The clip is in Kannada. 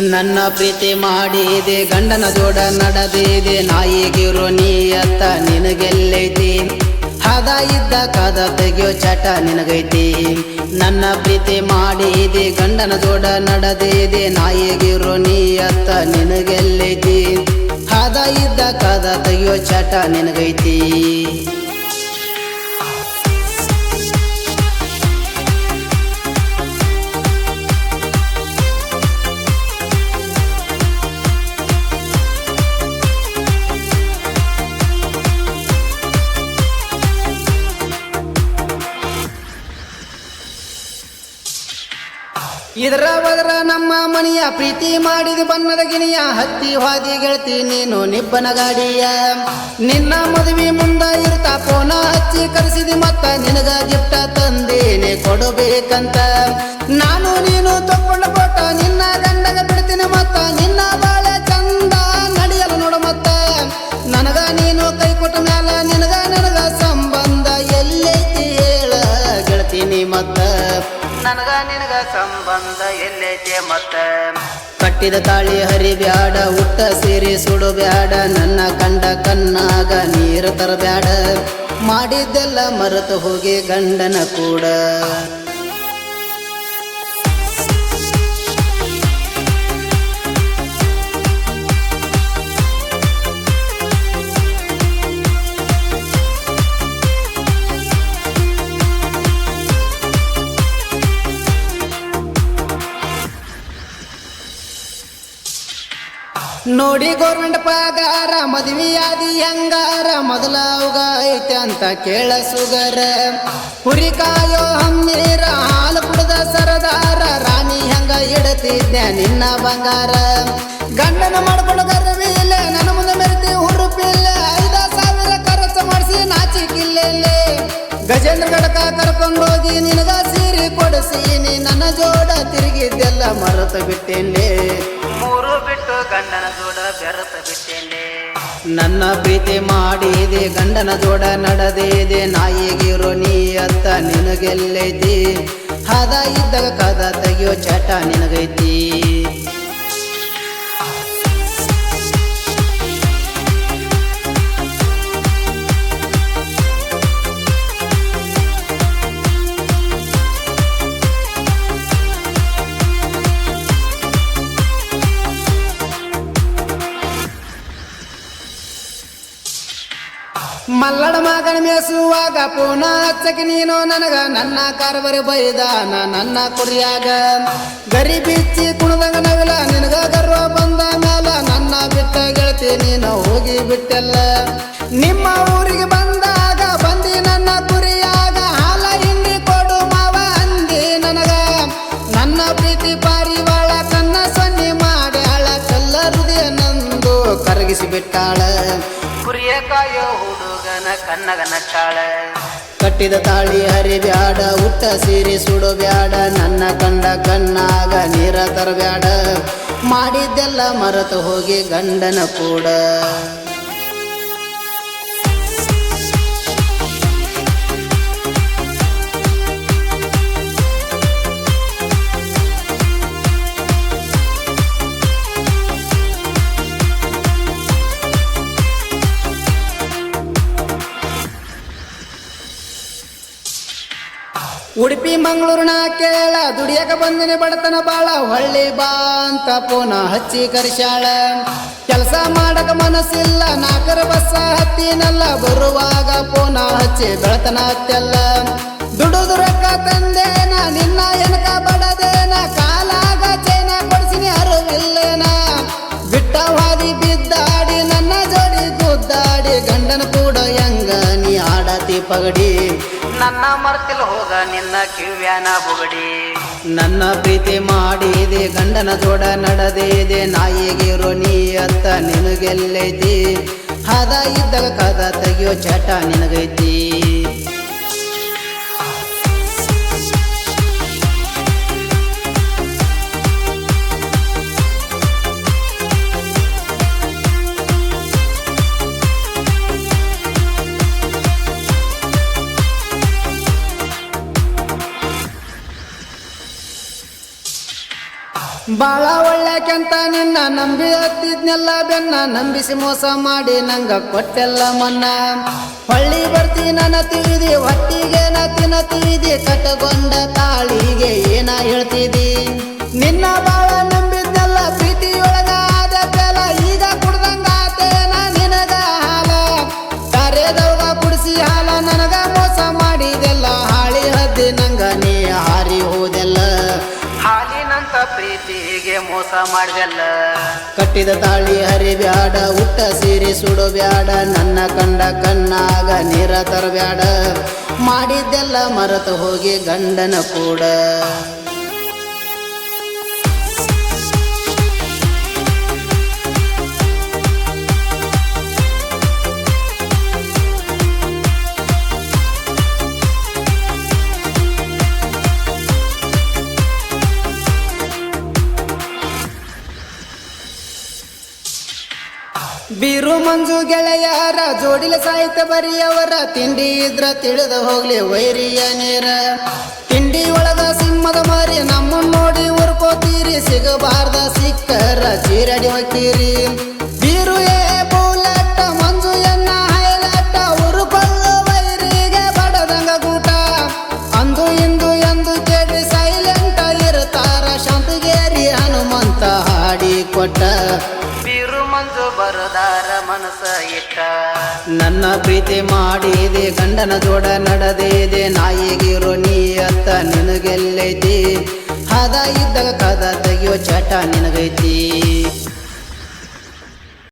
ನನ್ನ ಪ್ರೀತಿ ಮಾಡಿದೆ ಗಂಡನ ಜೋಡ ನಡೆದಿದೆ ನೀ ನೀಯತ್ತ ನಿನಗೆಲ್ಲೈತಿ. ಹದ ಇದ್ದ ಕದ ತೆಗೆಯೋ ಚಟ ನಿನಗೈತಿ. ನನ್ನ ಪ್ರೀತಿ ಮಾಡಿದೆ ಗಂಡನ ಜೋಡ ನಡೆದಿದೆ ನೀ ನೀಯತ್ತ ನಿನಗೆಲ್ಲೈತಿ. ಹದ ಇದ್ದ ಕದ ತೆಗೆಯೋ ಚಟ ನಿನಗೈತಿ. ಇದರ ಬದರ ನಮ್ಮ ಮನೆಯ ಪ್ರೀತಿ ಮಾಡಿದ ಬಣ್ಣದ ಗಿಣಿಯ ಹತ್ತಿ ಹಾದಿ ಗೆಳತಿ ನೀನು ನಿಬ್ಬನ ಗಾಡಿಯ ನಿನ್ನ ಮದುವೆ ಮುಂದ ಇರ್ತಾ ಪೋನ ಹಚ್ಚಿ ಕರೆಸಿದಿ ಮತ್ತ ನಿನಗ ಗಿಫ್ಟ ತಂದೇನೆ ಕೊಡಬೇಕಂತ. ನಾನು ನೀನು ತಕ್ಕೊಂಡ ಫೋಟ ನನಗ ನಿನಗ ಸಂಬಂಧ ಎಲ್ಲೈತೆ ಮತ್ತೆ? ಕಟ್ಟಿದ ತಾಳಿ ಹರಿಬ್ಯಾಡ ಊಟ ಸೇರಿ ಸುಡು ಬ್ಯಾಡ, ನನ್ನ ಕಂಡ ಕಣ್ಣಾಗ ನೀರು ತರಬ್ಯಾಡ. ಮಾಡಿದ್ದೆಲ್ಲ ಮರೆತು ಹೋಗಿ ಗಂಡನ ಕೂಡ. ನೋಡಿ ಗೋರ್ಮೆಂಟ್ ಪಗಾರ, ಮದ್ವಿಯಾದಿ ಹೆಂಗಾರ, ಮೊದಲ ಅವಗ ಐತೆ ಅಂತ ಕೇಳ ಸುಗರ. ಹುರಿ ಕಾಯೋ ಹಮ್ಮೀರ ಹಾಲು ಕುಡದ ಸರದಾರ, ರಾಣಿ ಹೆಂಗ ಇಡತಿದ್ದೆ ನಿನ್ನ ಬಂಗಾರ. ಗಂಡನ ಮಾಡ್ಕೊಂಡು ಗರ್ವಿಲ್ಲ ನನ್ನ ಮುಂದೆ ಮೆರೆತಿ ಹುರುಪಿಲ್ಲ ಐದ ಸಾವಿರ ಖರ್ಚು ಮಾಡಿಸಿ ನಾಚಿಕಿಲ್ಲೆಲ್ಲಿ ಗಜೇಂದ್ರ ಗಡಕ ಕರ್ಕೊಂಡೋಗಿ ನಿನಗ ಸೀರೆ ಕೊಡಿಸೀನಿ ನನ್ನ ಜೋಡ ತಿರುಗಿದ್ದೆಲ್ಲ ಮರೆತು ಬಿಟ್ಟೇನೆ ಮೂರು ಬಿಟ್ಟು ಗಂಡನ ಜೋಡ ಬೆರತ ಬಿಟ್ಟೇನೆ. ನನ್ನ ಪ್ರೀತಿ ಮಾಡಿದೆ, ಗಂಡನ ಜೋಡ ನಡೆದಿದೆ. ನಾಯಿಗಿರೋ ನೀ ಅತ್ತ ನಿನಗೆಲ್ಲೈತಿ ಹದ ಇದ್ದಾಗ ಕದ ತೆಗಿಯೋ ಚಟ ನಿನಗೈತಿ. ಮಲ್ಲಡ ಮಗನ ಮೇಸುವಾಗ ಪೂನಾ ನೀನು ನನಗ ನನ್ನ ಕಾರ್ಬರಿ ಬೈದಾನ ನನ್ನ ಕುರಿಯಾಗ. ಗರಿ ಬಿಚ್ಚಿ ಕುಣದಂಗ ನಗಲ ನಿನಗ ಗರ್ವ ಬಂದ ಮೇಲ ನನ್ನ ಬಿಟ್ಟ ಗೆಳತಿ ನೀನು ಹೋಗಿ ಬಿಟ್ಟೆಲ್ಲ. ನಿಮ್ಮ ಊರಿಗೆ ಬಂದಾಗ ಬಂದಿ ನನ್ನ ಕುರಿಯಾಗ, ಹಾಲ ಹಿಂಡಿ ಕೊಡು ಮಾವ ಅಂದಿ ನನಗ. ನನ್ನ ಪ್ರೀತಿ ಪಾರಿವಾಳ ಕನ್ನ ಸೊನ್ನೆ ಬಿಟ್ಟಾಳ ಕುರಿಯ ಕಾಯೋ ಹುಡುಗನ ಕನ್ನಗನ ಚಾಳ. ಕಟ್ಟಿದ ತಾಳಿ ಹರಿಬ್ಯಾಡ ಉಟ್ಟ ಸೀರೆ ಸುಡು ಬ್ಯಾಡ ನನ್ನ ಕಂಡ ಕಣ್ಣಾಗ ನೀರ ತರಬ್ಯಾಡ. ಮಾಡಿದ್ದೆಲ್ಲ ಮರೆತು ಹೋಗಿ ಗಂಡನ ಕೂಡ. ಉಡುಪಿ ಮಂಗಳೂರಿನ ಕೇಳ, ದುಡಿಯಕ ಬಂದಿನಿ ಬಡತನ ಬಾಳ, ಹೊಳ್ಳಿ ಬಾ ಅಂತ ಪೋನ ಹಚ್ಚಿ ಕರಿಶಾಳ ಕೆಲಸ ಮಾಡಕ ಮನಸ್ಸಿಲ್ಲ, ನಾಕರ ಬಸ್ಸ ಹತ್ತಿನಲ್ಲ, ಬರುವಾಗ ಪೋನ ಹಚ್ಚಿ ಬೆಳತನ ಹತ್ತೆಲ್ಲ ದುಡುದು ರೊಕ್ಕ ತಂದೇನ ಪಗಡಿ. ನನ್ನ ಮರ್ತಿಲ್ ಹೋಗ ನಿನ್ನ ಕಿವ್ಯಾನ ಬುಗಡಿ. ನನ್ನ ಪ್ರೀತಿ ಮಾಡಿದೆ ಗಂಡನ ಜೋಡ ನಡೆದಿದೆ ನಾಯಿಗಿರೋ ನೀ ಅತ್ತ ನಿನಗೆಲ್ಲೈತಿ ಹದ ಇದ್ದಾಗ ಕದ ತೆಗಿಯೋ ಚಟ ನಿನಗೈತಿ. ಬಾಳ ಒಳ್ಳೆಕೆಂತ ನಿನ್ನ ನಂಬಿ ಹತ್ತಿದ್ನೆಲ್ಲ ಬೆನ್ನ, ನಂಬಿಸಿ ಮೋಸ ಮಾಡಿ ನಂಗ ಕೊಟ್ಟೆಲ್ಲ ಮನ್ನ. ಹೊಳ್ಳಿ ಬರ್ತೀನ ತಿಳಿದಿ, ಹೊಟ್ಟಿಗೆ ನತಿ ತಿನ್ನತಿದಿ ಕಟ್ಟಗೊಂಡ ತಾಳಿಗೆ ಏನ ಹೇಳ್ತಿದಿ? ಪ್ರೀತಿಗೆ ಮೋಸ ಮಾಡಿದೆಲ್ಲ. ಕಟ್ಟಿದ ತಾಳಿ ಹರಿಬ್ಯಾಡ, ಹುಟ್ಟ ಸೀರೆ ಸುಡು ಬ್ಯಾಡ ನನ್ನ ಕಂಡ ಕಣ್ಣಾಗ ನೀರ ತರಬ್ಯಾಡ. ಮಾಡಿದ್ದೆಲ್ಲ ಮರೆತು ಹೋಗಿ ಗಂಡನ ಕೂಡ. ಬೀರು ಮಂಜು ಗೆಳೆಯರ ಜೋಡಿಲ ಸಾಹಿತ್ಯ ಬರಿಯವರ, ತಿಂಡಿ ಇದ್ರ ತಿಳಿದು ಹೋಗ್ಲಿ ವೈರಿಯ ನೇರ. ತಿಂಡಿ ಒಳಗ ಸಿಂಹದ ಮಾರಿ ನಮ್ಮ ನೋಡಿ ಉರ್ಕೋತೀರಿ ಸಿಗಬಾರ್ದ ಸಿಕ್ಕರ ಚೀರಡಿ ಹೊಕ್ಕೀರಿ. ಬೀರು ಏ ಬೌಲಟ್ಟ ಮಂಜು ಎನ್ನ ಹೈಲಟ್ಟ ಉರುಕೊಳ್ಳು ವೈರಿಗೆ ಬಡದಂಗ ಗೂಟ. ಅಂದು ಇಂದು ಎಂದು ಕೇಳಿ ಸೈಲೆಂಟ್ ಇರ್ತಾರ ಶಾಂತಿಗೇರಿ ಹನುಮಂತ ಹಾಡಿ ಕೊಟ್ಟ ನನ್ನ ಪ್ರೀತಿ ಮಾಡಿದೆ, ಗಂಡನ ಜೋಡ ನಡೆದಿದೆ, ನಾಯಿಗಿರೋ ನೀ ಅತ್ತ ನಿನಗೆಲ್ಲೈತಿ ಹದ ಇದ್ದಾಗ ಕದ ತೆಗಿಯೋ ಚಟ ನಿನಗೈತಿ.